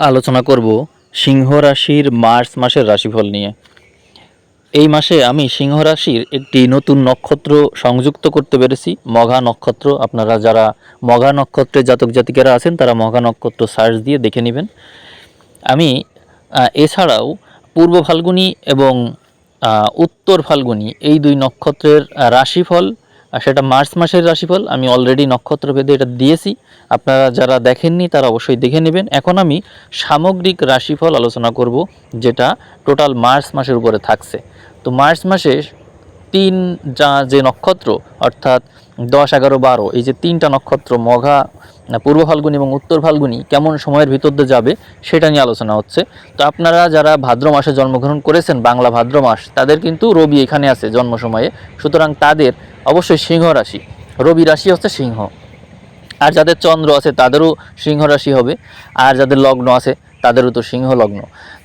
আলোচনা করব সিংহ রাশির মার্চ মাসের রাশিফল নিয়ে। এই মাসে আমি সিংহ রাশির একটি নতুন নক্ষত্র সংযুক্ত করতে পেরেছি, মঘা নক্ষত্র। আপনারা যারা মঘা নক্ষত্রের জাতক জাতিকারা আছেন, তারা মঘা নক্ষত্র সার্চ দিয়ে দেখে নেবেন। আমি এছাড়াও পূর্ব ফাল্গুনী এবং উত্তর ফাল্গুনী এই দুই নক্ষত্রের রাশিফল আর সেটা মার্চ মাসের রাশিফল, আমি অলরেডি নক্ষত্র ভেদে এটা দিয়েছি। আপনারা যারা দেখেননি, তারা অবশ্যই দেখে নেবেন। এখন আমি সামগ্রিক রাশিফল আলোচনা করব, যেটা টোটাল মার্চ মাসের উপরে থাকছে। তো মার্চ মাসে তিন যা যে নক্ষত্র, অর্থাৎ দশ, এগারো, বারো, এই যে তিনটা নক্ষত্র, মঘা পূর্ব ফাল্গুনি এবং উত্তর ফাল্গুনি কেমন সময়ের ভিতর দিয়ে যাবে সেটা নিয়ে আলোচনা হচ্ছে। তো আপনারা যারা ভাদ্র মাসে জন্মগ্রহণ করেছেন, বাংলা ভাদ্র মাস, তাদের কিন্তু রবি এখানে আছে জন্ম সময়ে। সুতরাং তাদের অবশ্যই সিংহ রাশি। রবি রাশি হচ্ছে সিংহ। আর যাদের চন্দ্র আছে তাদেরও সিংহ রাশি হবে। আর যাদের লগ্ন আছে তাদেরও তো সিংহ লগ্ন।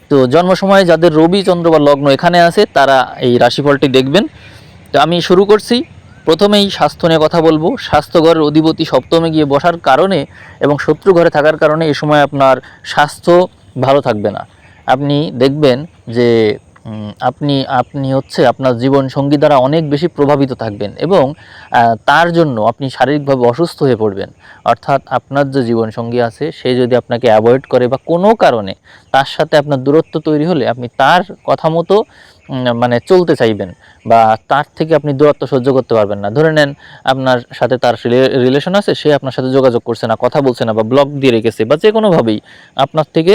তো জন্ম সময়ে যাদের রবি, চন্দ্র বা লগ্ন এখানে আছে, তারা এই রাশিফলটি দেখবেন। তো আমি শুরু করছি। প্রথমেই স্বাস্থ্য নিয়ে কথা বলব। স্বাস্থ্যঘরের অধিপতি সপ্তমে গিয়ে বসার কারণে এবং শত্রু ঘরে থাকার কারণে এ সময় আপনার স্বাস্থ্য ভালো থাকবে না। আপনি দেখবেন যে আপনি আপনি হচ্ছে আপনার জীবন সঙ্গী দ্বারা অনেক বেশি প্রভাবিত থাকবেন এবং তার জন্য আপনি শারীরিকভাবে অসুস্থ হয়ে পড়বেন। অর্থাৎ আপনার যে জীবন সঙ্গী আছে, সে যদি আপনাকে অ্যাভয়েড করে বা কোনো কারণে তার সাথে আপনার দূরত্ব তৈরি হলে আপনি তার কথা মতো মানে চলতে চাইবেন বা তার থেকে আপনি দূরত্ব সহ্য করতে পারবেন না। ধরে নেন আপনার সাথে তার রিলেশন আছে, সে আপনার সাথে যোগাযোগ করছে না, কথা বলছে না বা ব্লক দিয়ে রেখেছে বা যে কোনোভাবেই আপনার থেকে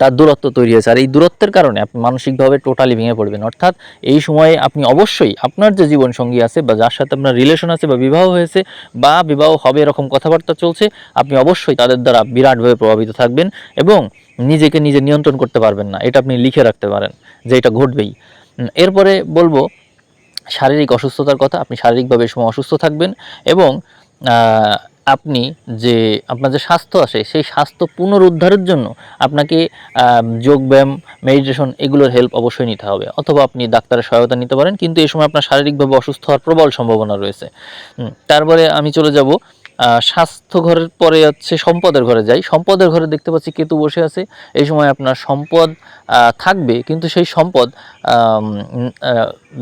তার দূরত্ব তৈরি হয়েছে। আর এই দূরত্বের কারণে আপনি মানসিকভাবে টোটালি ভেঙে পড়বেন। অর্থাৎ এই সময়ে আপনি অবশ্যই আপনার যে জীবন সঙ্গী আছে বা যার সাথে আপনার রিলেশন আছে বা বিবাহ হয়েছে বা বিবাহ হবে এরকম কথাবার্তা চলছে, আপনি অবশ্যই তাদের দ্বারা বিরাটভাবে প্রভাবিত থাকবেন এবং নিজেকে নিজে নিয়ন্ত্রণ করতে পারবেন না। এটা আপনি লিখে রাখতে পারেন যে এটা ঘটবেই। এরপরে বলব, শারীরিক অসুস্থতার কথা, আপনি শারীরিকভাবে সময় অসুস্থ থাকবেন এবং আপনি যে আপনার যে স্বাস্থ্য আসে সেই স্বাস্থ্য পুনরুদ্ধারের জন্য আপনাকে যোগব্যায়াম মেডিটেশন এগুলোর হেল্প অবশ্যই নিতে হবে। অথবা আপনি ডাক্তারের সহায়তা নিতে পারেন, কিন্তু এই সময় আপনার শারীরিকভাবে অসুস্থ হওয়ার প্রবল সম্ভাবনা রয়েছে। তারপরে আমি চলে যাব স্বাস্থ্য ঘরের পরে হচ্ছে সম্পদের ঘরে যাই। সম্পদের ঘরে দেখতে পাচ্ছি কেতু বসে আছে। এই সময় আপনার সম্পদ থাকবে, কিন্তু সেই সম্পদ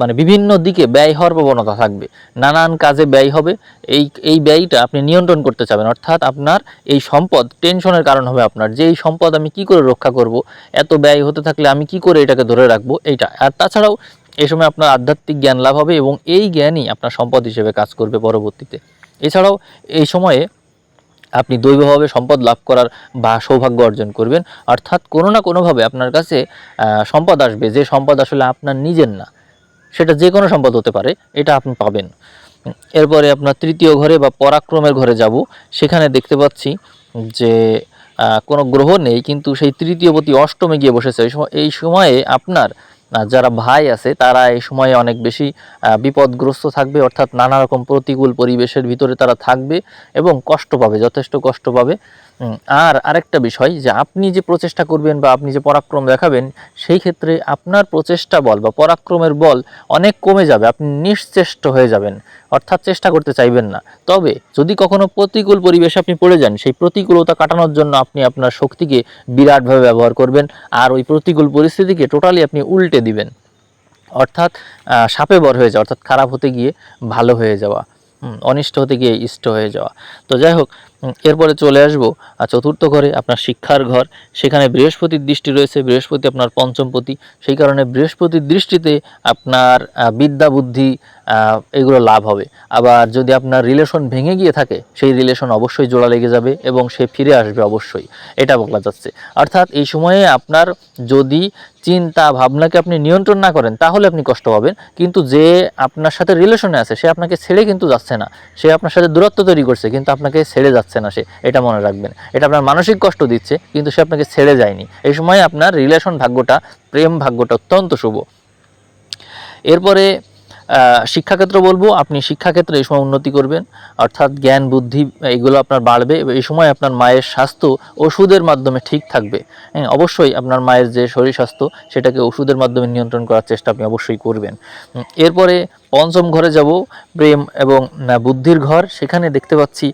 মানে বিভিন্ন দিকে ব্যয় হওয়ার প্রবণতা থাকবে। নানান কাজে ব্যয় হবে। এই এই ব্যয়টা আপনি নিয়ন্ত্রণ করতে চাবেন। অর্থাৎ আপনার এই সম্পদ টেনশনের কারণ হবে আপনার। যে এই সম্পদ আমি কি করে রক্ষা করব, এত ব্যয় হতে থাকলে আমি কি করে এটাকে ধরে রাখব, এইটা। আর তাছাড়াও এই সময় আপনার আধ্যাত্মিক জ্ঞান লাভ হবে এবং এই জ্ঞানই আপনার সম্পদ হিসেবে কাজ করবে পরবর্তীতে। এছাড়াও এই সময়ে আপনি দৈবভাবে সম্পদ লাভ করার বা সৌভাগ্য অর্জন করবেন। অর্থাৎ কোনো না কোনোভাবে আপনার কাছে সম্পদ আসবে, যে সম্পদ আসলে আপনার নিজের না। সেটা যে কোনো সম্পদ হতে পারে, এটা আপনি পাবেন। এরপরে আপনার তৃতীয় ঘরে বা পরাক্রমের ঘরে যাব, সেখানে দেখতে পাচ্ছি যে কোনো গ্রহ নেই, কিন্তু সেই তৃতীয়পতি অষ্টমে গিয়ে বসেছে। এই সময়, এই সময়ে আপনার যারা ভাই আছে, তারা এই সময়ে অনেক বেশি বিপদগ্রস্ত থাকবে, অর্থাৎ নানা রকম প্রতিকূল পরিবেশের ভিতরে তারা থাকবে এবং কষ্ট পাবে, যথেষ্ট কষ্ট পাবে। আর আরেকটা বিষয় যে আপনি যে প্রচেষ্টা করবেন বা আপনি যে পরাক্রম দেখাবেন, সেই ক্ষেত্রে আপনার প্রচেষ্টা বল বা পরাক্রমের বল অনেক কমে যাবে। আপনি নিশ্চেষ্ট হয়ে যাবেন, অর্থাৎ চেষ্টা করতে চাইবেন না। তবে যদি কখনো প্রতিকূল পরিবেশে আপনি পড়ে যান, সেই প্রতিকূলতা কাটানোর জন্য আপনি আপনার শক্তিকে বিরাটভাবে ব্যবহার করবেন আর ওই প্রতিকূল পরিস্থিতিকে টোটালি আপনি উল্টে দিবেন। অর্থাৎ সাপে বর হয়ে যাওয়া, অর্থাৎ খারাপ হতে গিয়ে ভালো হয়ে যাওয়া অনিষ্ট হতে গিয়ে ইষ্ট হয়ে যাওয়া। তো যাই হোক এরপরে চলে আসব আহ, চতুর্থ ঘরে আপনার শিক্ষার ঘর। সেখানে বৃহস্পতির দৃষ্টি রয়েছে বৃহস্পতি আপনার পঞ্চমপতি সেই কারণে বৃহস্পতির দৃষ্টিতে আপনার বিদ্যা বুদ্ধি এগুলো লাভ হবে। আবার যদি আপনার রিলেশন ভেঙে গিয়ে থাকে সেই রিলেশন অবশ্যই জোড়া লেগে যাবে এবং সে ফিরে আসবে অবশ্যই। এটা বলা যাচ্ছে। অর্থাৎ এই সময়ে আপনার যদি চিন্তা ভাবনাকে আপনি নিয়ন্ত্রণ না করেন তাহলে আপনি কষ্ট পাবেন। কিন্তু যে আপনার সাথে রিলেশনে আছে সে আপনাকে ছেড়ে কিন্তু যাচ্ছে না। সে আপনার সাথে দূরত্ব তৈরি করছে কিন্তু আপনাকে ছেড়ে যাচ্ছে না সে, এটা মনে রাখবেন। এটা আপনার মানসিক কষ্ট দিচ্ছে, কিন্তু সে আপনাকে ছেড়ে যায়নি। এই সময় আপনার রিলেশন ভাগ্যটা, প্রেম ভাগ্যটা অত্যন্ত শুভ। এরপরে শিক্ষাক্ষেত্র বলব, আপনি শিক্ষাক্ষেত্রে এই সময় উন্নতি করবেন। অর্থাৎ জ্ঞান, বুদ্ধি, এগুলো আপনার বাড়বে। এই সময় আপনার মায়ের স্বাস্থ্য ওষুধের মাধ্যমে ঠিক থাকবে। হ্যাঁ অবশ্যই আপনার মায়ের যে শরীর স্বাস্থ্য, সেটাকে ওষুধের মাধ্যমে নিয়ন্ত্রণ করার চেষ্টা আপনি অবশ্যই করবেন। এরপরে পঞ্চম ঘরে যাব, প্রেম এবং বুদ্ধির ঘর। সেখানে দেখতে পাচ্ছি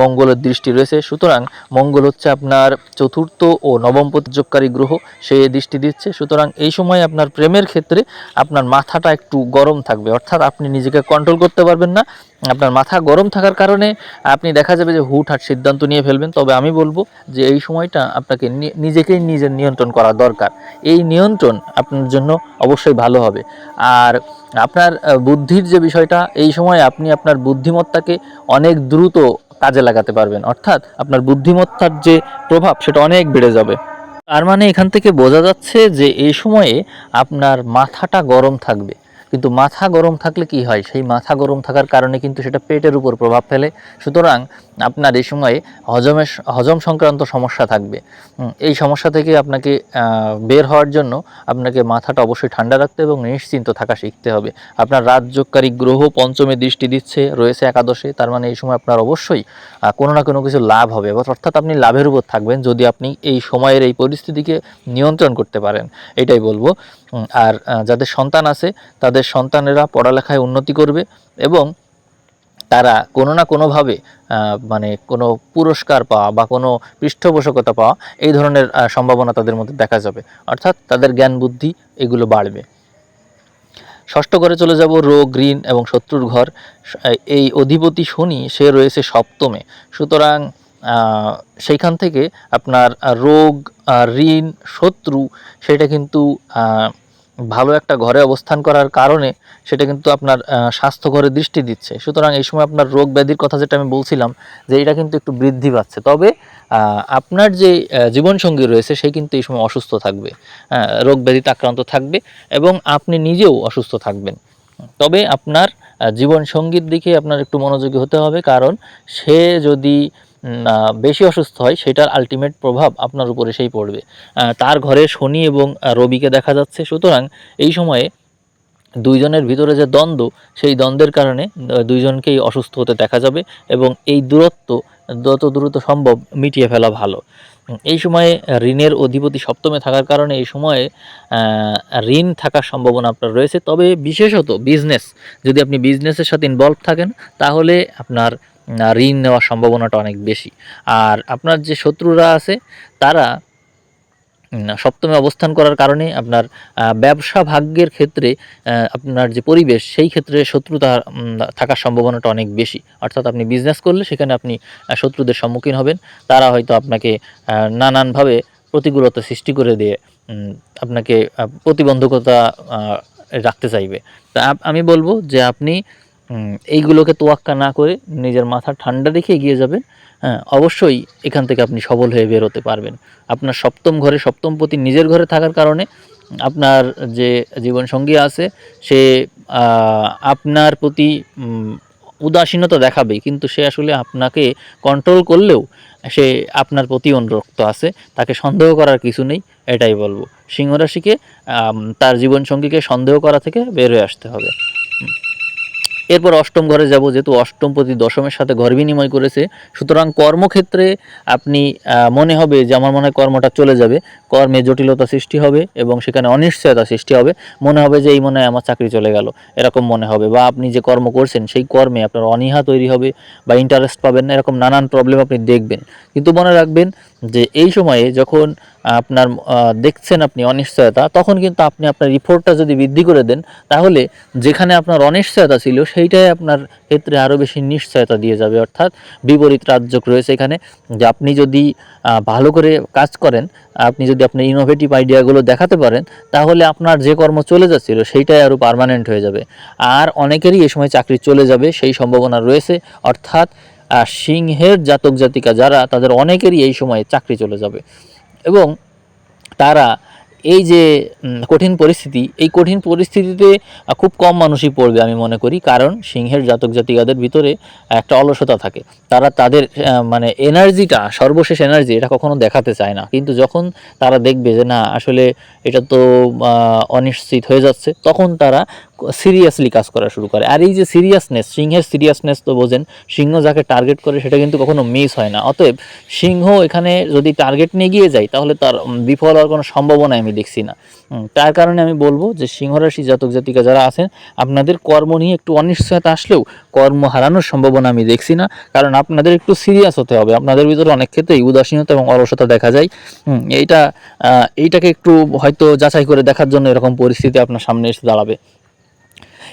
মঙ্গলের দৃষ্টি রয়েছে। সুতরাং মঙ্গল হচ্ছে আপনার চতুর্থ ও নবম প্রতিযোগকারী গ্রহ। সে দৃষ্টি দিচ্ছে। সুতরাং এই সময় আপনার প্রেমের ক্ষেত্রে আপনার মাথাটা একটু গরম থাকবে। অর্থাৎ আপনি নিজেকে কন্ট্রোল করতে পারবেন না। আপনার মাথা গরম থাকার কারণে আপনি দেখা যাবে যে হুটহাট সিদ্ধান্ত নিয়ে ফেলবেন। তবে আমি বলব যে এই সময়টা আপনাকে নিজেকেই নিজের নিয়ন্ত্রণ করা দরকার। এই নিয়ন্ত্রণ আপনার জন্য অবশ্যই ভালো হবে। আর আপনার বুদ্ধির যে বিষয়টা, এই সময় আপনি আপনার বুদ্ধিমত্তাকে অনেক দ্রুত কাজে লাগাতে পারবেন। অর্থাৎ আপনার বুদ্ধিমত্তার যে প্রভাব, সেটা অনেক বেড়ে যাবে। তার মানে এখান থেকে বোঝা যাচ্ছে যে এই সময়ে আপনার মাথাটা গরম থাকবে। কিন্তু মাথা গরম থাকলে কি হয়? সেই মাথা গরম থাকার কারণে কিন্তু সেটা পেটের উপর প্রভাব ফেলে। সুতরাং আপনার এই সময়ে হজমের হজম সংক্রান্ত সমস্যা থাকবে। এই সমস্যা থেকে আপনাকে বের হওয়ার জন্য আপনাকে মাথাটা অবশ্যই ঠান্ডা রাখতে এবং নিশ্চিন্ত থাকা শিখতে হবে। আপনার রাজযোগকারী গ্রহ পঞ্চমে দৃষ্টি দিচ্ছে, রয়েছে একাদশে, তার মানে এই সময় আপনার অবশ্যই কোনো না কোনো কিছু লাভ হবে। অর্থাৎ- আপনি লাভের উপর থাকবেন যদি আপনি এই সময়ের এই পরিস্থিতিকে নিয়ন্ত্রণ করতে পারেন। এটাই বলব। আর যাদের সন্তান আছে, তাদের সন্তানেরা পড়ালেখায় উন্নতি করবে এবং তারা কোনো না কোনোভাবে মানে কোনো পুরস্কার পাওয়া বা কোনো পৃষ্ঠপোষকতা পাওয়া এই ধরনের সম্ভাবনা তাদের মধ্যে দেখা যাবে। অর্থাৎ তাদের জ্ঞান বুদ্ধি এগুলো বাড়বে। ষষ্ঠ ঘরে চলে যাব রোগ ঋণ এবং শত্রুর ঘর। এই অধিপতি শনি, সে রয়েছে সপ্তমে। সুতরাং সেইখান থেকে আপনার রোগ ঋণ শত্রু সেটা কিন্তু ভালো একটা ঘরে অবস্থান করার কারণে সেটা কিন্তু আপনার স্বাস্থ্য ঘরে দৃষ্টি দিচ্ছে। সুতরাং এই সময় আপনার রোগ ব্যাধির কথা যেটা আমি বলছিলাম যে এটা কিন্তু একটু বৃদ্ধি পাচ্ছে। তবে আপনার যে জীবনসঙ্গী রয়েছে সে কিন্তু এই সময় অসুস্থ থাকবে। হ্যাঁ, রোগ ব্যাধিতে আক্রান্ত থাকবে এবং আপনি নিজেও অসুস্থ থাকবেন। তবে আপনার জীবনসঙ্গীর দিকে আপনার একটু মনোযোগী হতে হবে। কারণ সে যদি বেশি অসুস্থ হয়, সেটার আলটিমেট প্রভাব আপনার উপরে সেই পড়বে। তার ঘরে শনি এবং রবিকে দেখা যাচ্ছে। সুতরাং এই সময়ে দুইজনের ভিতরে যে দ্বন্দ্ব, সেই দ্বন্দ্বের কারণে দুইজনকেই অসুস্থ হতে দেখা যাবে এবং এই দূরত্ব, যত দ্রুত সম্ভব মিটিয়ে ফেলা ভালো। এই সময়ে ঋণের অধিপতি সপ্তমে থাকার কারণে এই সময়ে ঋণ থাকার সম্ভাবনা আপনার রয়েছে। তবে বিশেষত বিজনেস যদি আপনি বিজনেসের সাথে ইনভলভ থাকেন, তাহলে আপনার ঋণ নেওয়ার সম্ভাবনাটা অনেক বেশি। আর আপনার যে শত্রুরা আছে, তারা সপ্তমে অবস্থান করার কারণে আপনার ব্যবসা ভাগ্যের ক্ষেত্রে আপনার যে পরিবেশ, সেই ক্ষেত্রে শত্রুতা থাকার সম্ভাবনাটা অনেক বেশি। অর্থাৎ আপনি বিজনেস করলে সেখানে আপনি শত্রুদের সম্মুখীন হবেন। তারা হয়তো আপনাকে নানানভাবে প্রতিকূলতা সৃষ্টি করে দিয়ে আপনাকে প্রতিবন্ধকতা রাখতে চাইবে। তা আমি বলব যে আপনি এইগুলোকে তোয়াক্কা না করে নিজের মাথা ঠান্ডা রেখে এগিয়ে যাবেন। হ্যাঁ অবশ্যই এখান থেকে আপনি সবল হয়ে বের হতে পারবেন। আপনার সপ্তম ঘরে, সপ্তম পতি নিজের ঘরে থাকার কারণে আপনার যে জীবনসঙ্গী আছে, সে আপনার প্রতি উদাসীনতা দেখাবে, কিন্তু সে আসলে আপনাকে কন্ট্রোল করলেও সে আপনার প্রতি অনুরক্ত আছে। তাকে সন্দেহ করার কিছু নেই, এটাই বলব। সিংহরাশিকে তার জীবনসঙ্গীকে সন্দেহ করা থেকে বের হয়ে আসতে হবে। এরপর অষ্টম ঘরে যাব, যেহেতু অষ্টম প্রতি দশমের সাথে ঘর বিনিময় করেছে। সুতরাং কর্মক্ষেত্রে আপনি মনে হবে যে আমার মনে হয় কর্মটা চলে যাবে। কর্মে জটিলতা সৃষ্টি হবে এবং সেখানে অনিশ্চয়তা সৃষ্টি হবে। মনে হবে যে এই মনে হয় আমার চাকরি চলে গেল। এরকম মনে হবে বা আপনি যে কর্ম করছেন, সেই কর্মে আপনার অনীহা তৈরি হবে বা ইন্টারেস্ট পাবেন না, এরকম নানান প্রবলেম আপনি দেখবেন। কিন্তু মনে রাখবেন যে এই সময়ে যখন আপনার দেখছেন আপনি অনিশ্চয়তা, তখন কিন্তু আপনি আপনার রিপোর্টটা যদি বৃদ্ধি করে দেন, তাহলে যেখানে আপনার অনিশ্চয়তা ছিল সেইটাই আপনার ক্ষেত্রে আরও বেশি নিশ্চয়তা দিয়ে যাবে। অর্থাৎ বিপরীত রাজ্যক রয়েছে এখানে যে আপনি যদি ভালো করে কাজ করেন, আপনি যদি আপনার ইনোভেটিভ আইডিয়াগুলো দেখাতে পারেন, তাহলে আপনার যে কর্ম চলে যাচ্ছিল সেইটাই আরও পার্মানেন্ট হয়ে যাবে। আর অনেকেরই এ সময় চাকরি চলে যাবে, সেই সম্ভাবনা রয়েছে। অর্থাৎ সিংহের জাতক জাতিকা যারা, তাদের অনেকেরই এই সময়ে চাকরি চলে যাবে। এবং তারা এই যে কঠিন পরিস্থিতি, এই কঠিন পরিস্থিতিতে খুব কম মানুষই পড়বে আমি মনে করি, কারণ সিংহের জাতক জাতিকাদের ভিতরে একটা অলসতা থাকে। তারা তাদের মানে এনার্জিটা সর্বশেষ এনার্জি এটা কখনো দেখাতে চায় না। কিন্তু যখন তারা দেখবে যে না, আসলে এটা তো অনিশ্চিত হয়ে যাচ্ছে। তখন তারা সিরিয়াসলি কাজ করা শুরু করে। আর এই যে সিরিয়াসনেস সিংহের সিরিয়াসনেস তো বোঝেন, সিংহ যাকে টার্গেট করে সেটা কিন্তু কখনো মিস হয় না। অতএব সিংহ এখানে যদি টার্গেট নিয়ে গিয়ে যায়, তাহলে তার বিফল হওয়ার কোনো সম্ভাবনা আমি দেখছি না। তার কারণে আমি বলব যে সিংহরাশি জাতক জাতিকা যারা আছেন, আপনাদের কর্ম নিয়ে একটু অনিশ্চয়তা আসলেও কর্ম হারানোর সম্ভাবনা আমি দেখছি না। কারণ আপনাদের একটু সিরিয়াস হতে হবে। আপনাদের ভিতরে অনেক ক্ষেত্রেই উদাসীনতা এবং অলসতা দেখা যায়। এইটা এইটাকে একটু হয়তো যাচাই করে দেখার জন্য এরকম পরিস্থিতি আপনার সামনে এসে দাঁড়াবে।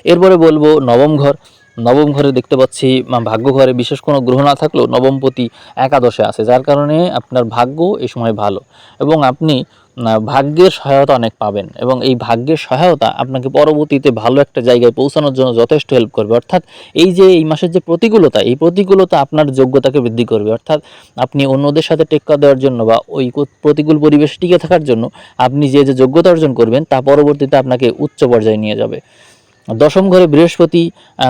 এরপরে বলব নবম ঘর। নবম ঘরে দেখতে পাচ্ছি ভাগ্য ঘরে বিশেষ কোনো গ্রহ না থাকলেও নবমপতি একাদশে আছে, যার কারণে আপনার ভাগ্য এই সময় ভালো। এবং আপনি ভাগ্যের সহায়তা অনেক পাবেন এবং এই ভাগ্যের সহায়তা আপনাকে পরবর্তীতে ভালো একটা জায়গায় পৌঁছানোর জন্য যথেষ্ট হেল্প করবে। অর্থাৎ এই যে এই মাসের যে প্রতিকূলতা, এই প্রতিকূলতা আপনার যোগ্যতাকে বৃদ্ধি করবে। অর্থাৎ আপনি অন্যদের সাথে টেক্কা দেওয়ার জন্য বা ওই প্রতিকূল পরিবেশে টিকে থাকার জন্য আপনি যে যে যোগ্যতা অর্জন করবেন, তা পরবর্তীতে আপনাকে উচ্চ পর্যায়ে নিয়ে যাবে। দশম ঘরে বৃহস্পতি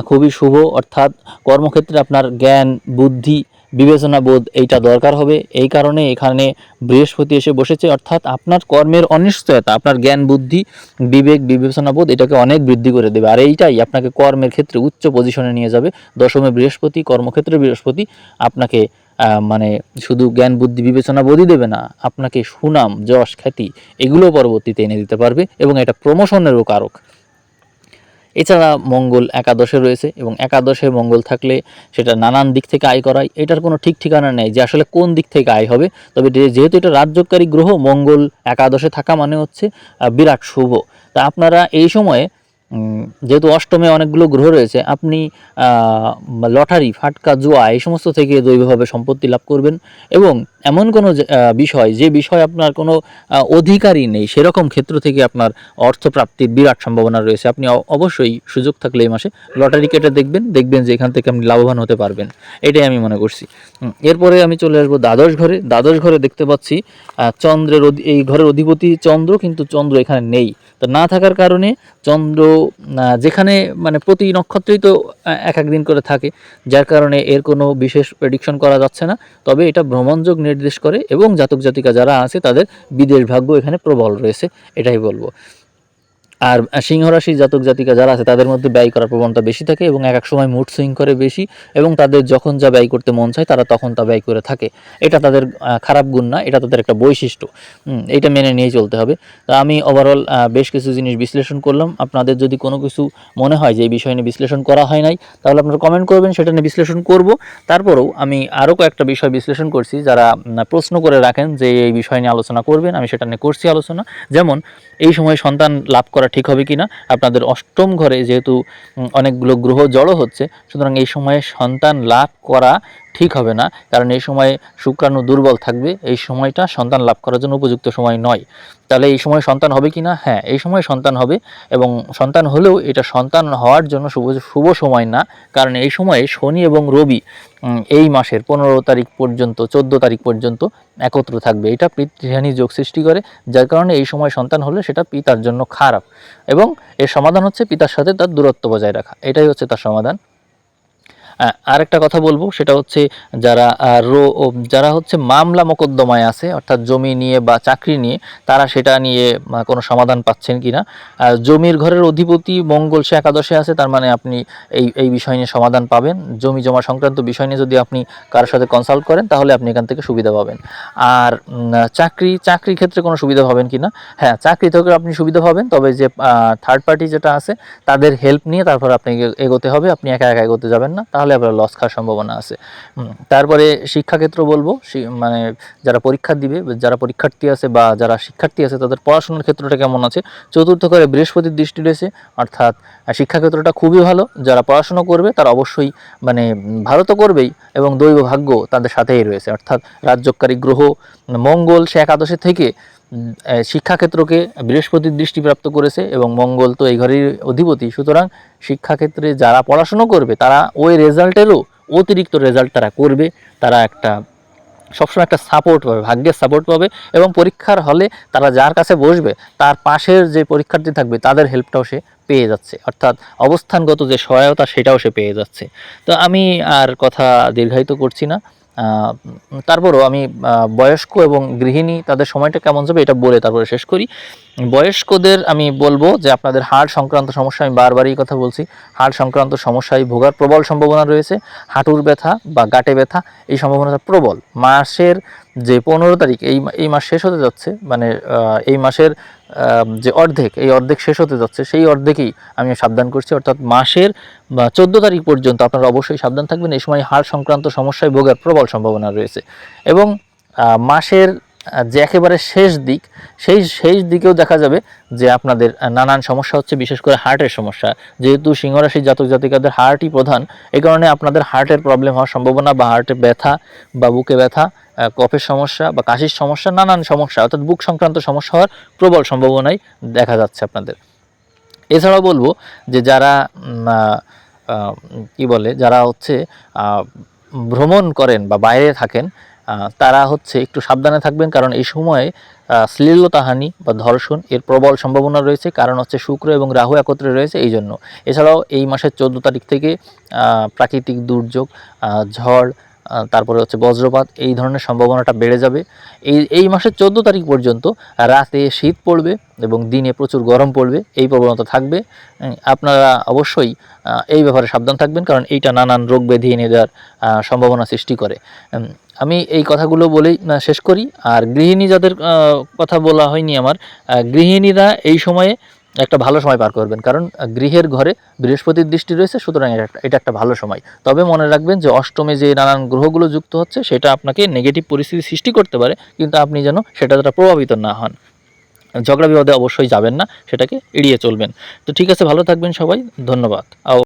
খুবই শুভ, অর্থাৎ কর্মক্ষেত্রে আপনার জ্ঞান, বুদ্ধি, বিবেচনা বোধ, এইটা দরকার হবে। এই কারণে এখানে বৃহস্পতি এসে বসেছে, অর্থাৎ আপনার কর্মের অনিশ্চয়তা, আপনার জ্ঞান, বুদ্ধি, বিবেক, বিবেচনা বোধ, এটাকে অনেক বৃদ্ধি করে দেবে। আর এইটাই আপনাকে কর্মের ক্ষেত্রে উচ্চ পজিশনে নিয়ে যাবে। দশমে বৃহস্পতি, কর্মক্ষেত্রে বৃহস্পতি, আপনাকে মানে শুধু জ্ঞান, বুদ্ধি, বিবেচনা বোধই দেবে না, আপনাকে সুনাম, যশ, খ্যাতি, এগুলো পরবর্তীতে এনে দিতে পারবে এবং এটা প্রমোশনেরও কারক। এছাড়া মঙ্গল একাদশে রয়েছে এবং একাদশে মঙ্গল থাকলে সেটা নানান দিক থেকে আয় করায়। এটার কোনো ঠিক ঠিকানা নেই যে আসলে কোন দিক থেকে আয় হবে। তবে যেহেতু এটা রাজ্যকারী গ্রহ, মঙ্গল একাদশে থাকা মানে হচ্ছে বিরাট শুভ। তা আপনারা এই সময়ে যেহেতু অষ্টমে অনেকগুলো গ্রহ রয়েছে, আপনি লটারি, ফাটকা, জুয়া এই সমস্ত থেকে দৈবভাবে সম্পত্তি লাভ করবেন এবং এমন কোনো বিষয়, যে বিষয় আপনার কোনো অধিকারই নেই, সেরকম ক্ষেত্র থেকে আপনার অর্থ প্রাপ্তির বিরাট সম্ভাবনা রয়েছে। আপনি অবশ্যই সুযোগ থাকলে এই মাসে লটারি কেটে দেখবেন দেখবেন যে এখান থেকে আপনি লাভবান হতে পারবেন, এটাই আমি মনে করছি। এরপরে আমি চলে আসব দ্বাদশ ঘরে। দ্বাদশ ঘরে দেখতে পাচ্ছি চন্দ্রের এই ঘরের অধিপতি চন্দ্র, কিন্তু চন্দ্র এখানে নেই। তো না থাকার কারণে চন্দ্র যেখানে মানে প্রতি নক্ষত্রেই তো এক এক দিন করে থাকে, যার কারণে এর কোনো বিশেষ প্রেডিকশন করা যাচ্ছে না। তবে এটা ভ্রমণযোগ নির্দেশ করে এবং জাতক জাতিকা যারা আছে তাদের বিদেশ ভাগ্য এখানে প্রবল রয়েছে, এটাই বলব। আর সিংহ রাশি জাতক জাতিকা যারা আছে, তাদের মধ্যে ব্যয় করার প্রবণতা বেশি থাকে এবং এক এক সময় মুড সুইং করে বেশি এবং তাদের যখন যা ব্যয় করতে মন চায়, তারা তখন তা ব্যয় করে থাকে। এটা তাদের খারাপ গুণ না, এটা তাদের একটা বৈশিষ্ট্য। এটা মেনে নিয়ে চলতে হবে। তা আমি ওভারঅল বেশ কিছু জিনিস বিশ্লেষণ করলাম। আপনাদের যদি কোনো কিছু মনে হয় যে এই বিষয় নিয়ে বিশ্লেষণ করা হয় নাই, তাহলে আপনারা কমেন্ট করবেন, সেটা নিয়ে বিশ্লেষণ করব। তারপরেও আমি আরও কয়েকটা বিষয় বিশ্লেষণ করছি যারা প্রশ্ন করে রাখেন যে এই বিষয় নিয়ে আলোচনা করবেন, আমি সেটা নিয়ে করছি আলোচনা। যেমন, এই সময় সন্তান লাভ করা ঠিক হবে কিনা? আপনাদের অষ্টম ঘরে যেহেতু অনেকগুলো গ্রহ জড়ো হচ্ছে, সুতরাং এই সময়ে সন্তান লাভ করা ঠিক হবে না, কারণ এই সময়ে শুক্রাণু দুর্বল থাকবে, এই সময়টা সন্তান লাভ করার জন্য উপযুক্ত সময় নয়। তাহলে এই সময় সন্তান হবে কি না? হ্যাঁ এই সময় সন্তান হবে এবং সন্তান হলেও এটা সন্তান হওয়ার জন্য শুভ শুভ সময় না, কারণ এই সময়ে শনি এবং রবি এই মাসের পনেরো তারিখ পর্যন্ত, চোদ্দ তারিখ পর্যন্ত একত্র থাকবে। এটা পিতৃহানি যোগ সৃষ্টি করে, যার কারণে এই সময় সন্তান হলে সেটা পিতার জন্য খারাপ এবং এর সমাধান হচ্ছে পিতার সাথে তার দূরত্ব বজায় রাখা। এটাই হচ্ছে তার সমাধান। আরেকটা কথা বলব সেটা হচ্ছে যারা রো যারা হচ্ছে মামলা মোকদ্দমায় আছে অর্থাৎ জমি নিয়ে বা চাকরি নিয়ে তারা সেটা নিয়ে কোনো সমাধান পাচ্ছেন কিনা। আহ, জমির ঘরের অধিপতি মঙ্গল সে একাদশে আছে তার মানে আপনি এই এই বিষয় নিয়ে সমাধান পাবেন। জমি জমা সংক্রান্ত বিষয় নিয়ে যদি আপনি কারোর সাথে কনসাল্ট করেন তাহলে আপনি এখান থেকে সুবিধা পাবেন। আর চাকরি চাকরির ক্ষেত্রে কোনো সুবিধা পাবেন কি না হ্যাঁ চাকরি থেকে আপনি সুবিধা পাবেন তবে যে থার্ড পার্টি যেটা আছে তাদের হেল্প নিয়ে তারপর আপনি এগো- এগোতে হবে আপনি একা একা এগোতে যাবেন না। তাহলে আপনার লস খাওয়ার সম্ভাবনা আছে। তারপরে শিক্ষাক্ষেত্র বলব মানে যারা পরীক্ষা দিবে, যারা পরীক্ষার্থী আছে বা যারা শিক্ষার্থী আছে, তাদের পড়াশোনার ক্ষেত্রটা কেমন আছে? চতুর্থ করে বৃহস্পতির দৃষ্টি রয়েছে, অর্থাৎ শিক্ষাক্ষেত্রটা খুবই ভালো, যারা পড়াশোনা করবে, তারা অবশ্যই মানে ভালো তো করবেই এবং দৈব ভাগ্য তাদের সাথেই রয়েছে। অর্থাৎ রাজ্যকারী গ্রহ, মঙ্গল, সে একাদশে থেকে শিক্ষাক্ষেত্রকে বৃহস্পতির দৃষ্টিপ্রাপ্ত করেছে এবং মঙ্গল তো এই ঘরের অধিপতি। সুতরাং শিক্ষাক্ষেত্রে যারা পড়াশুনো করবে, তারা ওই রেজাল্টেরও অতিরিক্ত রেজাল্ট তারা করবে। তারা একটা, সবসময় একটা সাপোর্ট পাবে, ভাগ্যের সাপোর্ট পাবে এবং পরীক্ষার হলে তারা যার কাছে বসবে, তার পাশের যে পরীক্ষার্থী থাকবে, তাদের হেল্পটাও সে পেয়ে যাচ্ছে। অর্থাৎ অবস্থানগত যে সহায়তা, সেটাও সে পেয়ে যাচ্ছে। তো আমি আর কথা দীর্ঘায়িত করছি না। তারপরও আমি বয়স্ক এবং গৃহিণী, তাদের সময়টা কেমন যাবে এটা বলে তারপরে শেষ করি। বয়স্কদের আমি বলব যে আপনাদের হাড় সংক্রান্ত সমস্যা, আমি বারবারই কথা বলছি, হাড় সংক্রান্ত সমস্যায় ভোগার প্রবল সম্ভাবনা রয়েছে। হাঁটুর ব্যথা বা গাটে ব্যথা, এই সম্ভাবনাটা প্রবল। মাসের যে পনেরো তারিখ এই এই মাস শেষ হতে যাচ্ছে মানে এই মাসের যে অর্ধেক, এই অর্ধেক শেষ হতে যাচ্ছে, সেই অর্ধেকেই আমি সাবধান করছি। অর্থাৎ মাসের চোদ্দ তারিখ পর্যন্ত আপনারা অবশ্যই সাবধান থাকবেন। এই সময় হাড় সংক্রান্ত সমস্যায় ভোগার প্রবল সম্ভাবনা রয়েছে। এবং মাসের যে একেবারে শেষ দিক, সেই শেষ দিকেও দেখা যাবে যে আপনাদের নানান সমস্যা হচ্ছে, বিশেষ করে হার্টের সমস্যা। যেহেতু সিংহরাশি জাতক জাতিকাদের হার্টই প্রধান এই কারণে আপনাদের হার্টের প্রবলেম হওয়ার সম্ভাবনা বা হার্টে ব্যথা বা বুকে ব্যথা কফের সমস্যা বা কাশির সমস্যা, নানান সমস্যা, অর্থাৎ বুক সংক্রান্ত সমস্যা হওয়ার প্রবল সম্ভাবনাই দেখা যাচ্ছে আপনাদের। এছাড়াও বলব যে যারা কি বলে, যারা হচ্ছে ভ্রমণ করেন বা বাইরে থাকেন তারা হচ্ছে একটু সাবধানে থাকবেন, কারণ এই সময়ে শ্লীলতাহানি বা ধর্ষণ এর প্রবল সম্ভাবনা রয়েছে, কারণ হচ্ছে শুক্র এবং রাহু একত্রে রয়েছে এই জন্য এছাড়াও এই মাসের চোদ্দ তারিখ থেকে প্রাকৃতিক দুর্যোগ ঝড় তারপরে হচ্ছে বজ্রপাত, এই ধরনের সম্ভাবনাটা বেড়ে যাবে। এই এই মাসের চোদ্দ তারিখ পর্যন্ত রাতে শীত পড়বে এবং দিনে প্রচুর গরম পড়বে, এই প্রবণতা থাকবে। আপনারা অবশ্যই এই ব্যাপারে সাবধান থাকবেন কারণ এইটা নানান রোগ ব্যাধি এনে দেওয়ার সম্ভাবনা সৃষ্টি করে। আমি এই কথাগুলো বলেই শেষ করি। আর গৃহিণী যাদের কথা বলা হয়নি আমার গৃহিণীরা এই সময়ে একটা ভালো সময় পার করবেন। কারণ গৃহের ঘরে বৃহস্পতির দৃষ্টি রয়েছে, সুতরাং এটা একটা- ভালো সময়। তবে মনে রাখবেন যে, অষ্টমে যে নানান গ্রহগুলো যুক্ত হচ্ছে, সেটা আপনাকে নেগেটিভ পরিস্থিতি সৃষ্টি করতে পারে, কিন্তু আপনি যেন সেটা দ্বারা প্রভাবিত না হন। ঝগড়া বিবাদে অবশ্যই যাবেন না, সেটাকে এড়িয়ে চলবেন। তো ঠিক আছে, ভালো থাকবেন সবাই, ধন্যবাদ।